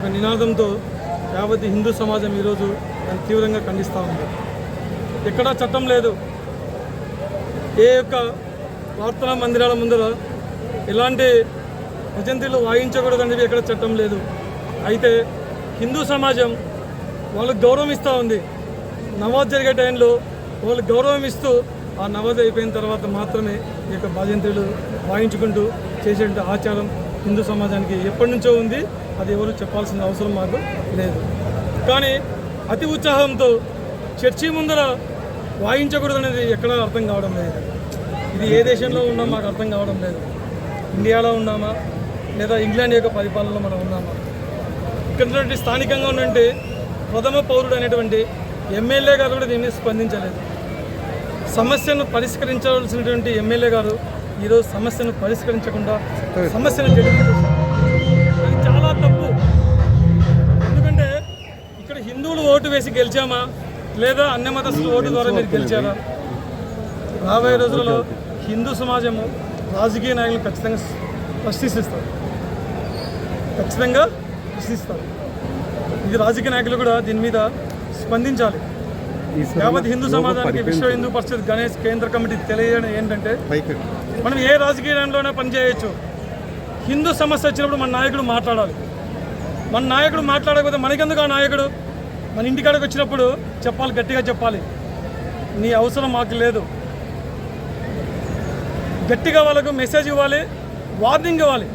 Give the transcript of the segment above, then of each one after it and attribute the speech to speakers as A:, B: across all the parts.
A: ఒక నినాదంతో యావత్ హిందూ సమాజం ఈరోజు దాన్ని తీవ్రంగా ఖండిస్తూ ఉంది. ఎక్కడా చట్టం లేదు. ఏ యొక్క ప్రార్థనా మందిరాల ముందర ఎలాంటి భజంతులు వాయించకూడదనేది ఎక్కడ చట్టం లేదు. అయితే హిందూ సమాజం వాళ్ళకు గౌరవం ఇస్తూ ఉంది. నమాజ్ జరిగే టైంలో వాళ్ళు గౌరవం ఇస్తూ ఆ నమాజ్ అయిపోయిన తర్వాత మాత్రమే ఈ యొక్క భజంతులు వాయించుకుంటూ చేసే ఆచారం హిందూ సమాజానికి ఎప్పటి నుంచో ఉంది. అది ఎవరు చెప్పాల్సిన అవసరం మాకు లేదు. కానీ అతి ఉత్సాహంతో చర్చి ముందర వాయించకూడదు అనేది ఎక్కడ అర్థం కావడం లేదు. ఇది ఏ దేశంలో ఉన్నా మాకు అర్థం కావడం లేదు. ఇండియాలో ఉన్నామా? లేదా ఇంగ్లాండ్ యొక్క పరిపాలనలో మనం ఉన్నామా? ఇక్కడ స్థానికంగా ఉన్నటువంటి ప్రథమ పౌరుడు అనేటువంటి ఎమ్మెల్యే గారు కూడా దీన్ని స్పందించలేదు. సమస్యను పరిష్కరించవలసినటువంటి ఎమ్మెల్యే గారు ఈరోజు సమస్యను పరిష్కరించకుండా సమస్యను అది చాలా తప్పు. ఎందుకంటే ఇక్కడ హిందువులు ఓటు వేసి గెలిచామా? లేదా అన్ని మతస్థులు ఓటు ద్వారా మీరు గెలిచారా? రాబోయే రోజులలో హిందూ సమాజము రాజకీయ నాయకులు ఖచ్చితంగా ప్రశ్నిస్తారు. ఖచ్చితంగా ప్రశ్నిస్తారు. ఇది రాజకీయ నాయకులు కూడా దీని మీద స్పందించాలి. యావత్ హిందూ సమాజానికి విశ్వ హిందూ పరిషత్ గణేష్ కేంద్ర కమిటీ తెలియజేయడం ఏంటంటే మనం ఏ రాజకీయ రంగంలోనే పనిచేయచ్చు హిందూ సమస్య వచ్చినప్పుడు మన నాయకుడు మాట్లాడాలి. మన నాయకుడు మాట్లాడకపోతే మనకెందుకు ఆ నాయకుడు? మన ఇంటికాడికి వచ్చినప్పుడు చెప్పాలి గట్టిగా చెప్పాలి. నీ అవసరం మాకు లేదు. గట్టిగా వాళ్ళకు మెసేజ్ ఇవ్వాలి వార్నింగ్ ఇవ్వాలి.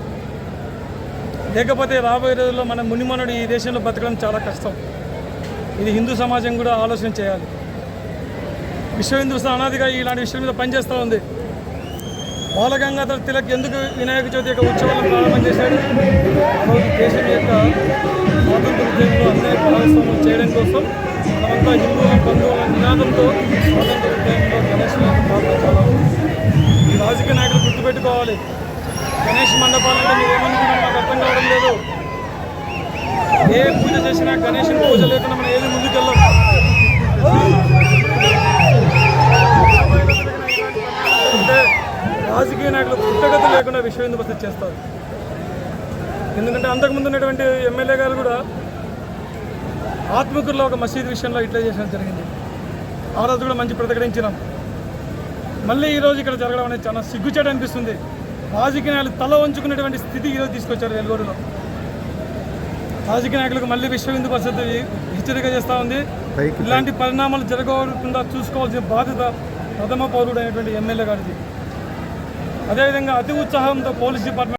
A: లేకపోతే రాబోయే రోజుల్లో మన మునిమనుడు ఈ దేశంలో బతకడం చాలా కష్టం. ఇది హిందూ సమాజం కూడా ఆలోచన చేయాలి. విశ్వ హిందూ అనాదిగా ఇలాంటి విషయం మీద పనిచేస్తూ ఉంది. బాలగంగాధర్ తిలక్ ఎందుకు వినాయక చవితి యొక్క ఉత్సవాలను ప్రారంభం చేశాడు? ఆ రోజు దేశం యొక్క స్వాతంత్ర ఉద్యమంలో అందరి భాగస్వామ్యం చేయడం కోసం మనమంతా హిందువుల బంధువుల నినాదంతో స్వాతంత్ర ఉద్యమంలో గణేష్ యొక్క ఈ రాజకీయ నాయకులు గుర్తుపెట్టుకోవాలి. గణేష్ మండపాలంటే మీరు ఏమనుకున్నారో మాకు అర్థం కావడం లేదు. ఏ పూజ చేసినా గణేష్ పూజ లేకుండా మనం ఏది ముందుకెళ్ళాం అంటే రాజకీయ నాయకులు పుట్టగత లేకుండా విశ్వ హిందూ పరిస్థితి చేస్తారు? ఎందుకంటే అంతకుముందు ఉన్నటువంటి ఎమ్మెల్యే గారు కూడా ఆత్మకూరులో ఒక మసీద్ విషయంలో ఇట్లా చేసడం జరిగింది. ఆ రోజు కూడా మంచి ప్రతిఘటించినాం మళ్ళీ ఈరోజు ఇక్కడ జరగడం అనేది చాలా సిగ్గుచేట అనిపిస్తుంది. రాజకీయ తల వంచుకునేటువంటి స్థితి ఈరోజు తీసుకొచ్చారు వెలుగోడులో. రాజకీయ నాయకులకు మళ్ళీ విశ్వ హిందూ పరిస్థితి హెచ్చరిక చేస్తూ ఉంది? ఇలాంటి పరిణామాలు జరగకుండా చూసుకోవాల్సిన బాధ్యత ప్రథమ పౌరుడు అయినటువంటి ఎమ్మెల్యే గారిది. అదేవిధంగా అతి ఉత్సాహంతో పోలీస్ డిపార్ట్మెంట్